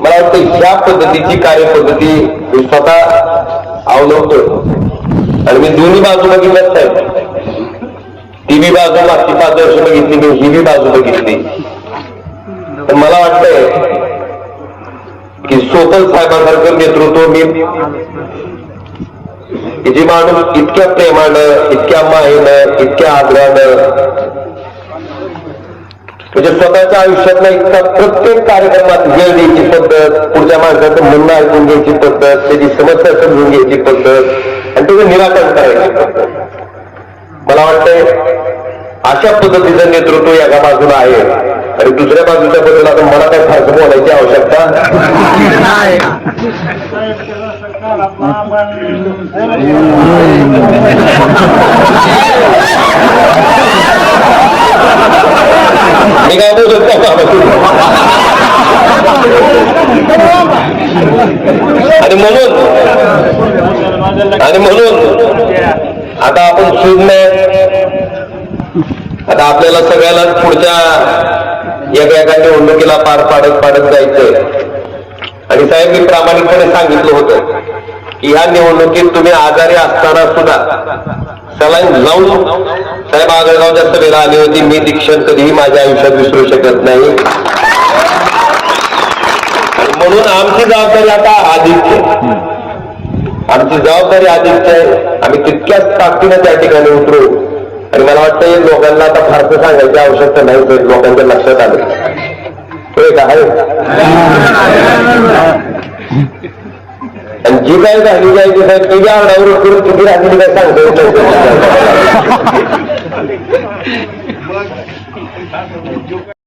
मला वाटतं ह्या पद्धतीची कार्यपद्धती मी स्वतः अवलंबतोय. आणि मी दोन्ही बाजू बघितल्याच साहेब. ती बी बाजू मागची पाच वर्ष बघितली मी ही बी बाजू बघितली. तर मला वाटतंय की सोपल साहेबांसारखं नेतृत्व मी जे माणूस इतक्या प्रेमानं इतक्या मायेनं इतक्या आग्रहानं म्हणजे स्वतःच्या आयुष्यातला इतका प्रत्येक कार्यक्रमात वेळ द्यायची पद्धत पुढच्या माणसाचं म्हणणं ऐकून घ्यायची पद्धत त्याची समस्या समजून घ्यायची पद्धत आणि त्याचं निराकरण करायची पद्धत. मला वाटतंय अशा पद्धतीचं नेतृत्व एका बाजूला आहे. आणि दुसऱ्या बाजूच्या बद्दल आता मला काही फारसं बोलायची आवश्यकता मी काय आणि म्हणून आणि म्हणून आता आपण शून्य आता आपल्याला सगळ्यालाच पुढच्या एका निवडणुकीला पार पाडत पाडत जायचंय. आणि साहेब मी प्रामाणिकपणे सांगितलं होतं की ह्या निवडणुकीत तुम्ही आजारी असताना सुद्धा सलाईन जाऊन साहेब आगळगावच्या सभेला आली होती. मी दीक्षण कधीही माझ्या आयुष्यात विसरू शकत नाही. आणि म्हणून आमची जबाबदारी आता आदित्य आहे. आमची जबाबदारी आदित्य आहे. आम्ही तितक्याच ताकदीनं त्या ठिकाणी उतरू. आणि मला वाटतं हे लोकांना आता फारसं सांगायची आवश्यकता नाही तर लोकांच्या लक्षात आलं. होय का? आहे? आणि जी काय झाली जायची साहेब ती आरडावर करून किती राहिली काय सांगता. येत नाही